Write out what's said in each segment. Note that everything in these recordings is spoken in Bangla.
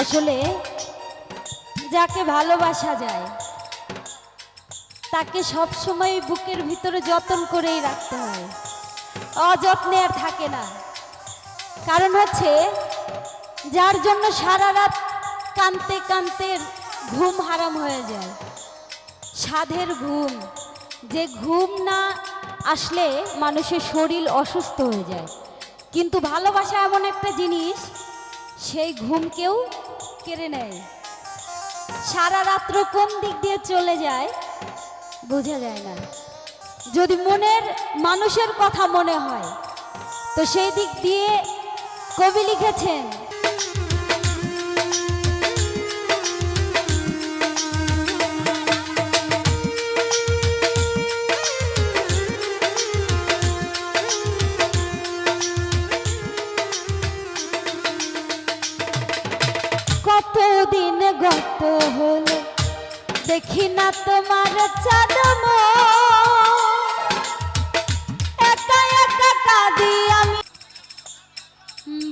আসলে যাকে ভালোবাসা যায়, তাকে সব সময় বুকের ভিতরে যত্ন করেই রাখতে হয়। অযত্নে আর থাকে না। কারণ হচ্ছে, যার জন্য সারা রাত কানতে কানতে ঘুম হারাম হয়ে যায়। সাধের ঘুম, যে ঘুম না আসলে মানুষের শরীর অসুস্থ হয়ে যায়। কিন্তু ভালোবাসা এমন একটা জিনিস, সেই ঘুমকেও কেড়ে নেয়। সারা রাত্র কোন দিক দিয়ে চলে যায়, বোঝা যায় না। যদি মনের মানুষের কথা মনে হয়, তো সেই দিক দিয়ে কবি লিখেছেন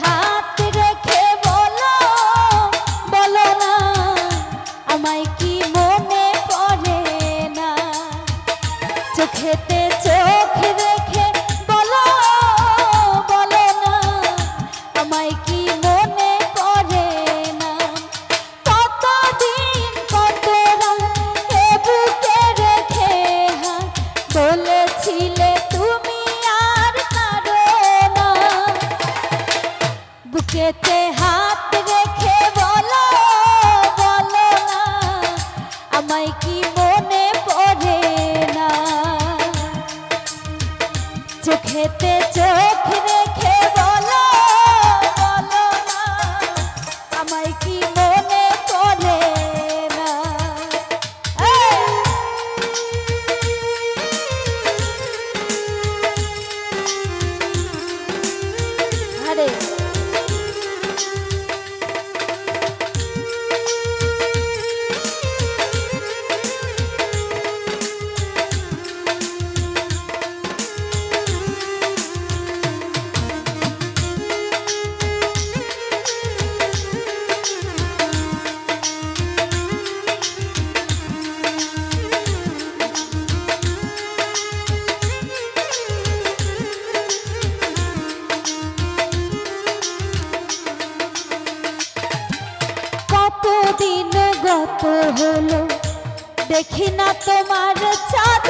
হাত বুকেতে গত হলো দেখি না তোমার চাঁদ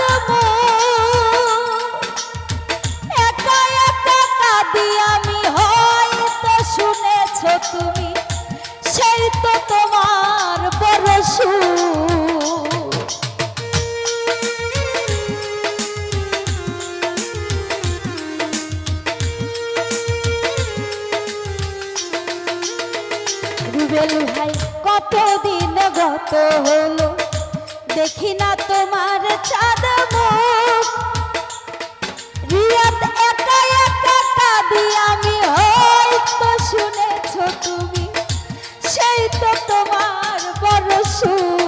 একা একা কাঁদি আমি, হয়তো শুনেছ তুমি, সেই তো তোমার বড়। রুবেল কতদিন গত হলো দেখি না তোমার চাঁদ আমি শুনেছ তুমি, সেই তো তোমার বড় সুর।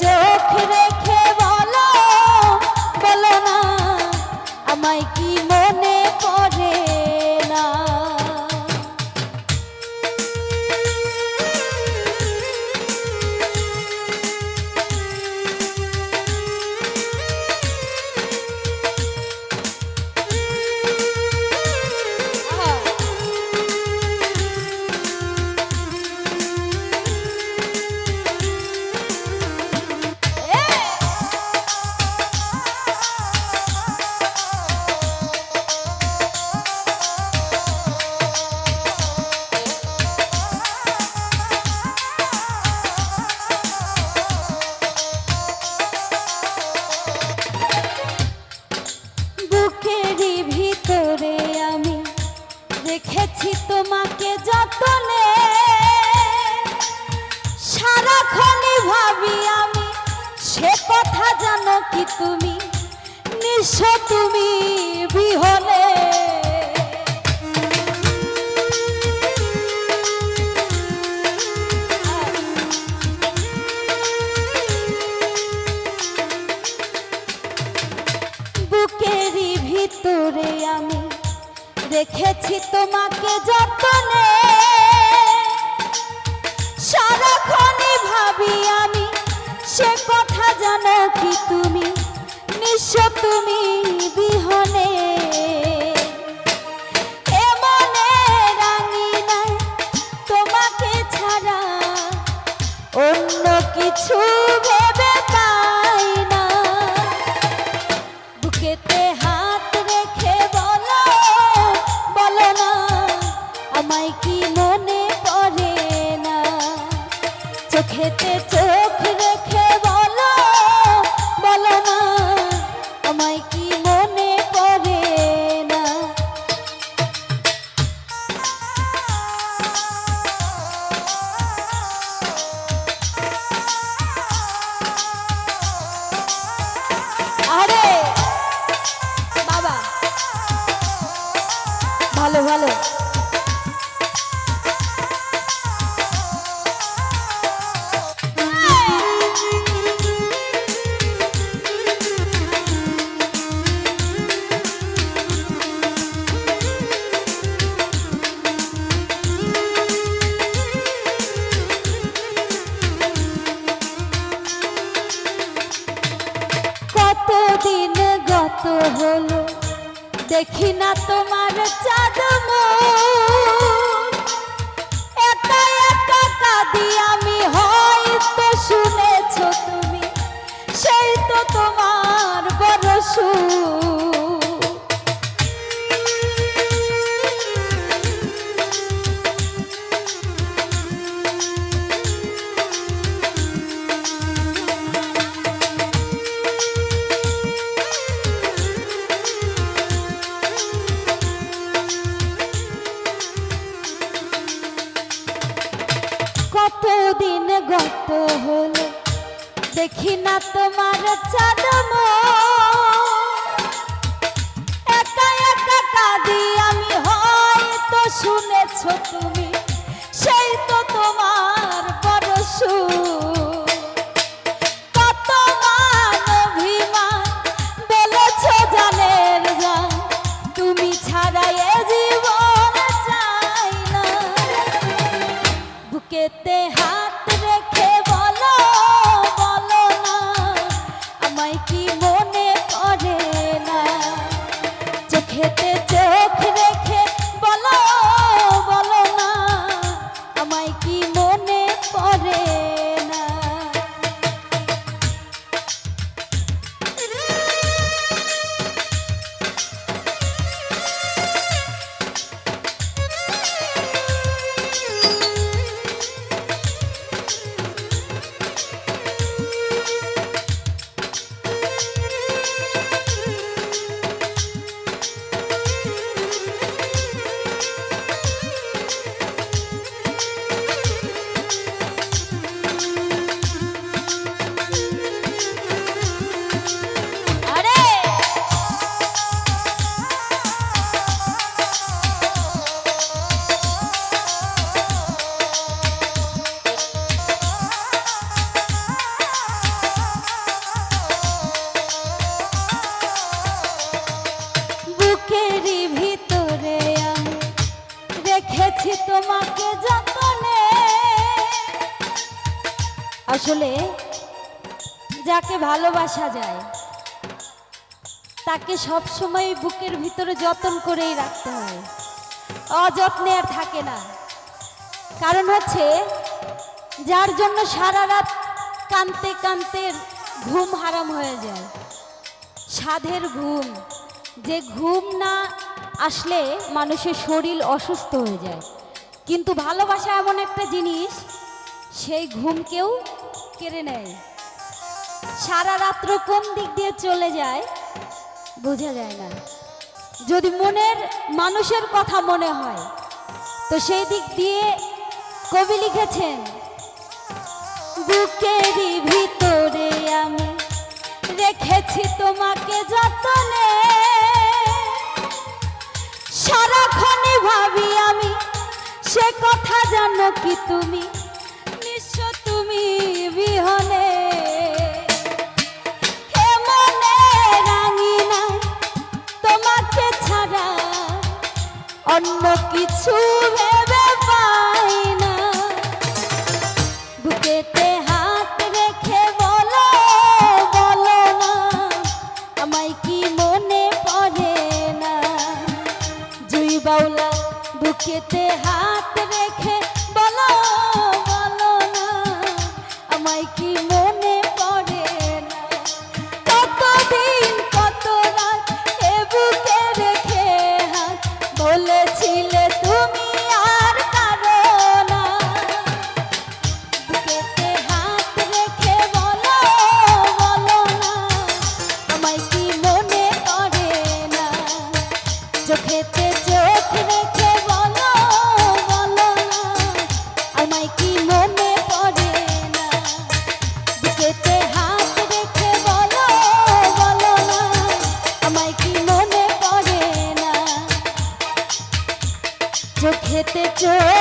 চোখ রেখে বলো বলো না আমায় কি চোখেতে হলো দেখি না তোমার চাঁদ মুখ। একা একা আমি, হয়তো শুনেছ তুমি সেই তো তোমার বড় সুখ। কতদিন গত হলো? দেখি না তোমার চাঁদম একা একা কাঁদি আমি হয়তো শুনেছ তুমি। আসলে যাকে ভালোবাসা যায়, তাকে সব সময় বুকের ভিতরে যতন করেই রাখতে হয়। অযত্নে আর থাকে না। কারণ হচ্ছে, যার জন্য সারা রাত কানতে কানতে ঘুম হারাম হয়ে যায়। সাধের ঘুম, যে ঘুম না আসলে মানুষের শরীর অসুস্থ হয়ে যায়। কিন্তু ভালোবাসা এমন একটা জিনিস, সেই ঘুমকেও কেড়ে নেয়। সারা রাত্র কোন দিক দিয়ে চলে যায়, বোঝা যায় না। যদি মনের মানুষের কথা মনে হয়, তো সেই দিক দিয়ে কবি লিখেছেন, বুকেরই ভিতরে আমি রেখেছি তোমাকে যতনে। সারাক্ষণই ভাবি আমি সে কথা জানো কি তুমি? বুকেতে চোখেতে